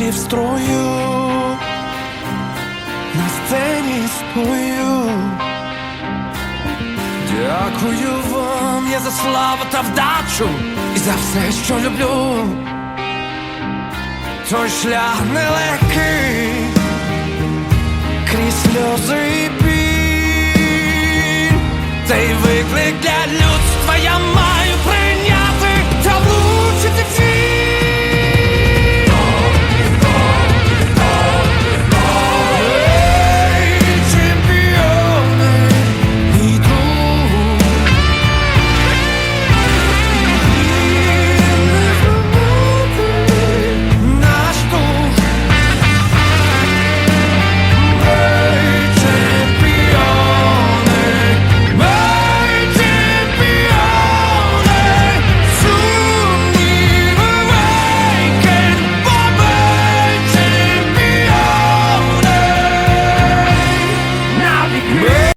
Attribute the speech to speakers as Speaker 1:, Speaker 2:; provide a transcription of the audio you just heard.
Speaker 1: завжди в строю, на сцені стою. Дякую вам я за славу та вдачу і за все, що люблю. Той шлях нелегкий, крізь сльози і біль, цей виклик для